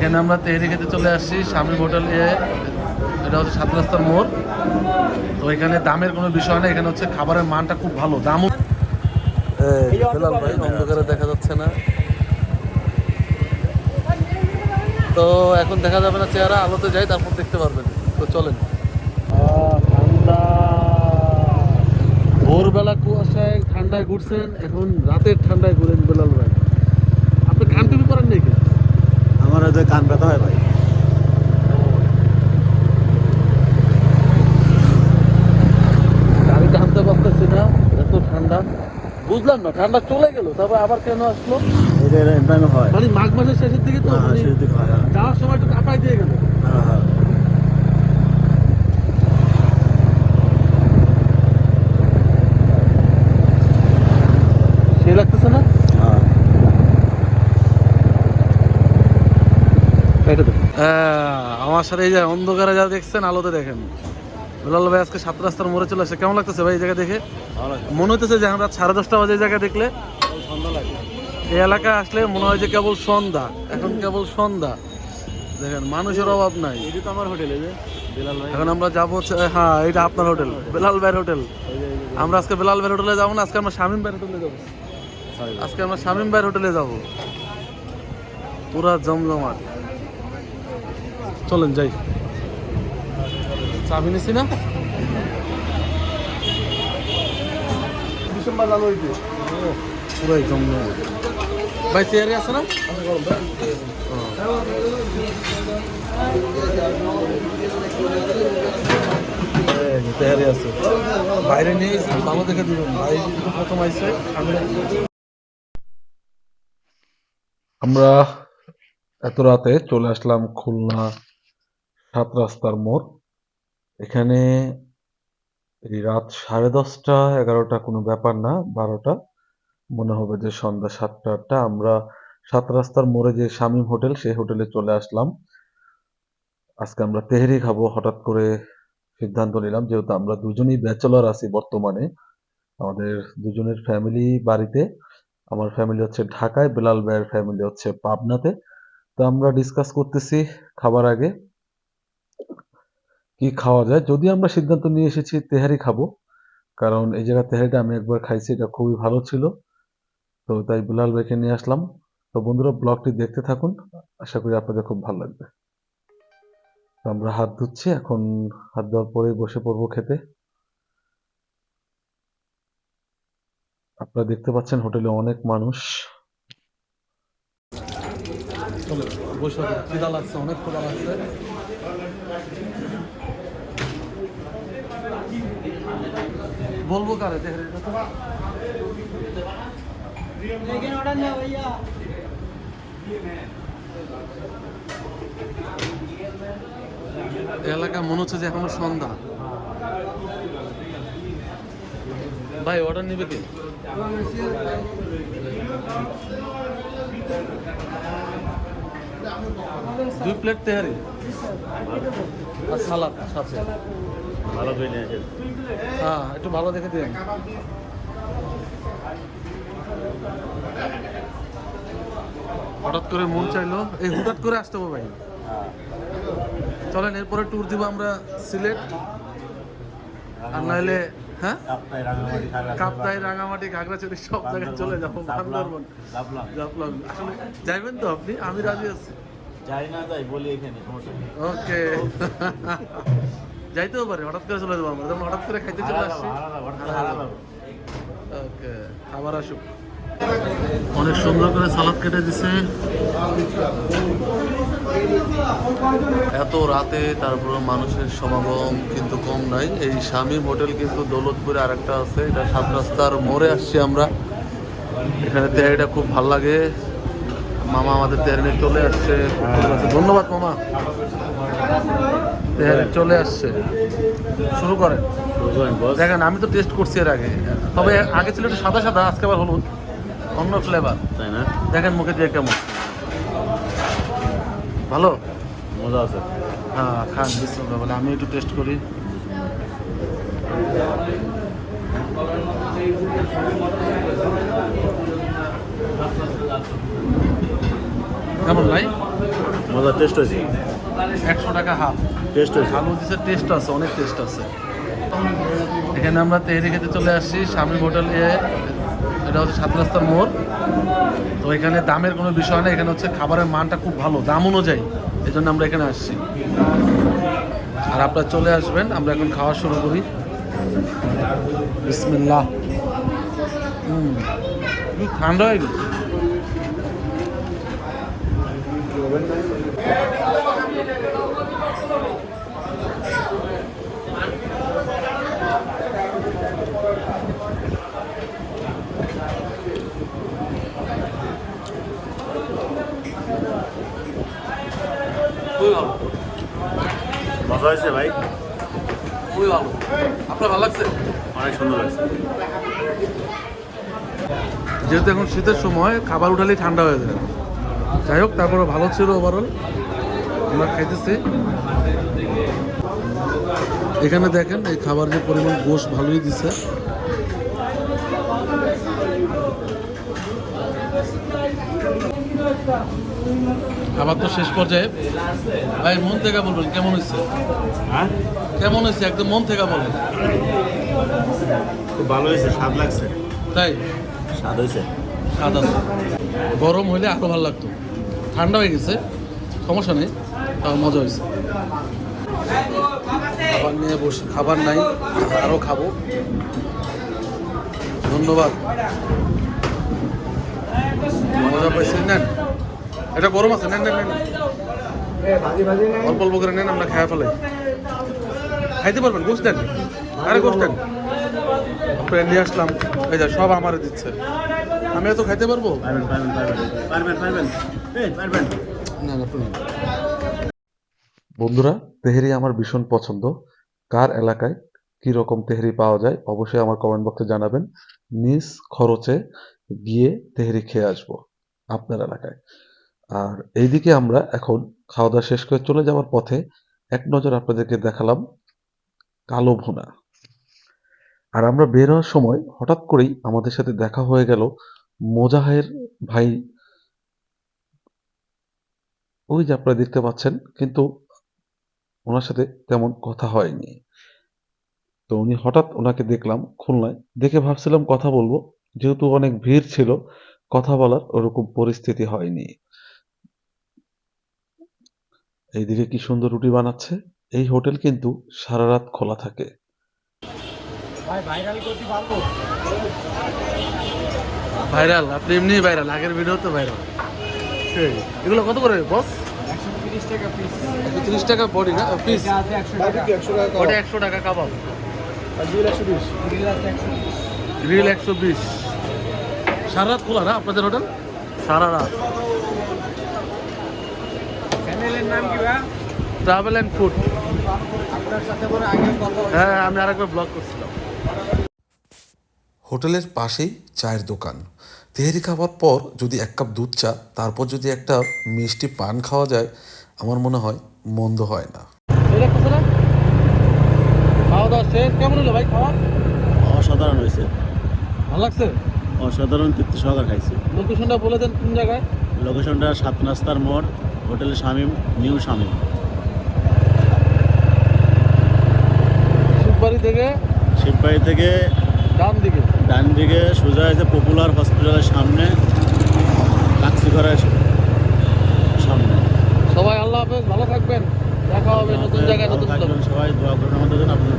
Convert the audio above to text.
এখানে আমরা তেহরি খেতে চলে আসছি স্বামী হোটেলে এটা হচ্ছে সাত রাস্তার মোড়। তো এখানে দামের কোনো বিষয় না এখানে হচ্ছে খাবারের মানটা খুব ভালো, দামও ভাই, অন্ধকারে দেখা যাচ্ছে না। তো এখন দেখা যাবে না চেহারা, আলোতে যাই, তারপর দেখতে পারবেন। তো চলেন। ভোরবেলা কুয়াশায় ঠান্ডায় ঘুরছেন, এখন রাতের ঠান্ডায় ঘুরেন বেলাল ভাই। আপনি টুপি পরেন নাকি আমার হয়তো কান ব্যথা হয় ভাই। গাড়ি টানতে পারতেছি না এত ঠান্ডা। বুঝলাম না ঠান্ডা চলে গেল তারপর আবার কেন আসলো? এটা হয়। মানে মাঘ মাসের শেষের দিকে তো হ্যাঁ, মানে হ্যাঁ। যাওয়ার সময় একটু কাঁপাই দিয়ে গেল। হ্যাঁ, হ্যাঁ। সে লাগতেছে না হ্যাঁ। হ্যাঁ, আমার সাথে এই যে অন্ধকারে যা দেখছেন আলোতে দেখেন। বেলাল ভাই আজকে সাত রাস্তার মোড়ে চলে আসছে। কেমন লাগতেছে ভাই এই জায়গা দেখে? মনে হইতেছে যে আমরা সাড়ে দশটা বাজে এই জায়গা দেখলে। এই এলাকা আসলে মনে হয় যে কেবল সন্ধ্যা। এখন কেবল সন্ধ্যা। দেখেন মানুষের অভাব নাই। এটা তো আমার হোটেলে যে এখন আমরা যাব হ্যাঁ এটা আপনার হোটেল বেলাল ভাইয়ের হোটেল। আমরা আজকে বেলাল ভাইয়ের হোটেলে যাব না আজকে আমরা শামীম ভাইয়ের হোটেলে যাব। আজকে আমরা শামীম ভাইয়ের হোটেলে যাব। পুরা জমজমাট। চলেন যাই। চাবি নিছি না? ডিসেম্বর লাল পুরাই জমজমাট ভাই চেয়ারে আছে না? এই আছে। বাইরে নিয়ে ভালো দেখে দিবেন। ভাই প্রথম আইসে আমি আমরা এত রাতে চলে আসলাম খুলনা সাত রাস্তার মোড়। এখানে রাত সাড়ে দশটা, এগারোটা কোনো ব্যাপার না, বারোটা। মনে হবে যে সন্ধ্যা সাতটা আটটা। আমরা সাত রাস্তার মোড়ে যে শামীম হোটেল, সেই হোটেলে চলে আসলাম। আজকে আমরা তেহেরি খাব, হঠাৎ করে সিদ্ধান্ত নিলাম, যেহেতু আমরা দুজনেই ব্যাচেলর আছি বর্তমানে, আমাদের দুজনের ফ্যামিলি বাড়িতে। আমার ফ্যামিলি হচ্ছে ঢাকায়, বেলাল ভাইয়ের ফ্যামিলি হচ্ছে পাবনাতে। তো আমরা ডিসকাস করতেছি খাবার আগে। কি খাওয়া যায়? যদি আমরা সিদ্ধান্ত নিয়ে এসেছি তেহারি খাব। কারণ এই জায়গা তেহারিটা আমি একবার খাইছি, এটা খুবই ভালো ছিল। তো তাই বেলাল ভাইকে নিয়ে আসলাম। তো বন্ধুরা, ব্লগটি দেখতে থাকুন। আশা করি আপনাদের খুব ভালো লাগবে। আমরা হাত ধুচ্ছি। এখন হাত ধোয়ার পরে বসে পড়ব খেতে। আপনারা দেখতে পাচ্ছেন হোটেলে অনেক মানুষ। অনেক ক্ষুদা লাগছে বলব কারে দেখে এলাকা মনে হচ্ছে যে এখনও সন্ধ্যা। ভাই অর্ডার নেবে কি? দুই প্লেট তেহারি। আর সালাদ সাথে। ভালো করে নিয়ে আসেন। হ্যাঁ একটু ভালো দেখে দিন। হঠাৎ করে মন চাইলো এই হঠাৎ করে আসতে হবে ভাই। চলেন এরপরে ট্যুর দিব আমরা সিলেট। আর নাহলে হ্যাঁ? কাপ্তাই, রাঙামাটি, সব জায়গায় চলে যাব বান্দরবন। জাফলং। জাফলং। আসলে যাইবেন তো আপনি? আমি রাজি আছি। যাই না যাই বলি এখানে ওকে যাইতেও পারে হঠাৎ করে চলে যাব আমরা যেমন হঠাৎ করে খাইতে চলে আসছি। ওকে আবার আসুক। অনেক সুন্দর করে সালাদ কেটে দিছে। এত রাতে তারপর মানুষের সমাগম কিন্তু কম নাই। এই স্বামী হোটেল কিন্তু দৌলতপুরে আরেকটা আছে। এটা সাত রাস্তার মোড়ে আসছি আমরা। এখানে তেহারিটা খুব ভালো লাগে। মামা আমাদের তেহারি নিয়ে চলে আসছে। ধন্যবাদ মামা। চলে আসছে। শুরু করেন? দেখেন আমি তো টেস্ট করছি এর আগে। তবে আগে ছিল একটু সাদা সাদা আজকে আবার হলুদ। অন্য ফ্লেভার তাই না? দেখেন মুখে দিয়ে কেমন। ভালো? মজা আছে। হ্যাঁ খান বিসমিল্লাহ বলে আমি একটু টেস্ট করি। কেমন ভাই? মজা টেস্ট হয়েছে। একশো টাকা হাফ। টেস্ট আলু দিছে টেস্ট আছে অনেক টেস্ট আছে। এখানে আমরা তেহরি খেতে চলে আসছি স্বামী হোটেলে এটা হচ্ছে সাত রাস্তার মোড়। তো এখানে দামের কোনো বিষয় না এখানে হচ্ছে খাবারের মানটা খুব ভালো দাম অনুযায়ী। এই জন্য আমরা এখানে আসছি। আর আপনারা চলে আসবেন আমরা এখন খাওয়া শুরু করি। বিসমিল্লাহ। হুম ঠান্ডা হয়ে গেছে। খুবই ভালো মজা হয়েছে ভাই? খুবই ভালো। আপনার ভালো লাগছে? অনেক সুন্দর লাগছে। যেহেতু এখন শীতের সময় খাবার উঠালেই ঠান্ডা হয়ে যায়। যাই হোক তারপরে ভালো ছিল ওভারঅল আমরা খাইতেছি। এখানে দেখেন এই খাবার যে পরিমাণ গোশ ভালোই দিছে। খাবার তো শেষ পর্যায়ে। ভাই মন থেকে বলবেন কেমন হয়েছে? হ্যাঁ? কেমন হয়েছে? একদম মন থেকে বলেন। খুব ভালো হয়েছে স্বাদ লাগছে। তাই? স্বাদ হয়েছে। স্বাদ আছে। গরম হইলে আরও ভালো লাগতো। ঠান্ডা হয়ে গেছে সমস্যা নেই। তাও মজা হয়েছে। খাবার নিয়ে বসে খাবার নাই আরও খাব। ধন্যবাদ। মজা পাইছি নেন? এটা গরম আছে নেন নেন নেন। অল্প অল্প করে নেন আমরা খাওয়া ফেলাই। খাইতে পারবেন গোস দেন। আরে গোস দেন। আপনার নিয়ে আসলাম। এই যা সব আমারে দিচ্ছে। আমি এত খাইতে পারব? পারবেন পারবেন পারবেন পারবেন পারবেন। না না। বন্ধুরা, তেহেরি আমার ভীষণ পছন্দ। কার এলাকায় কি রকম তেহেরি পাওয়া যায় অবশ্যই আমার কমেন্ট বক্সে জানাবেন। নিজ খরচে গিয়ে তেহেরি খেয়ে আসব আপনার এলাকায়। আর এইদিকে আমরা এখন খাওয়া দাওয়া শেষ করে চলে যাওয়ার পথে এক নজর আপনাদেরকে দেখালাম কালো ভুনা। আর আমরা বের হওয়ার সময় হঠাৎ করেই আমাদের সাথে দেখা হয়ে গেল মোজাহের ভাই। ওই যে আপনারা দেখতে পাচ্ছেন, কিন্তু ওনার সাথে তেমন কথা হয়নি। তো উনি হঠাৎ ওনাকে দেখলাম খুলনায়। দেখে ভাবছিলাম কথা বলব। যেহেতু অনেক ভিড় ছিল কথা বলার ওরকম পরিস্থিতি হয়নি। এইদিকে কি সুন্দর রুটি বানাচ্ছে? এই হোটেল কিন্তু সারা রাত খোলা থাকে। ভাইরাল আপনি এমনি ভাইরাল আগের ভিডিও তো ভাইরাল এগুলো কত করে বস একশো তিরিশ টাকা বডি না? পিস ওটা একশো টাকা কাবাব গ্রিল একশো বিশ। সারা রাত খোলা না আপনাদের হোটেল সারা রাত। নাম ট্রাভেল অ্যান্ড ফুড আপনার সাথে করে আগে কথা হ্যাঁ আমি আরেকবার ব্লগ করছিলাম। হোটেলের পাশেই চায়ের দোকান। তেহেরি খাওয়ার পর যদি এক কাপ দুধ চা তারপর যদি একটা মিষ্টি পান খাওয়া যায় আমার মনে হয় মন্দ হয় না। খাওয়া দাওয়া শেষ? কেমন হলো ভাই খাওয়া? অসাধারণ হয়েছে। ভালো লাগছে? অসাধারণ তৃপ্তি সহকার খাইছি। লোকেশনটা বলে দেন কোন জায়গায়? লোকেশনটা সাত নাস্তার মোড় হোটেল শামিম নিউ শামিম। শিববাড়ি থেকে শিববাড়ি থেকে ডান দিকে ডান দিকে সোজা আছে পপুলার হসপিটালের সামনে কাকসিঘরের সামনে। সবাই আল্লাহ হাফেজ ভালো থাকবেন। দেখা হবে নতুন জায়গায় নতুন সবাই দোয়া করুন আমাদের জন্য আপনাদের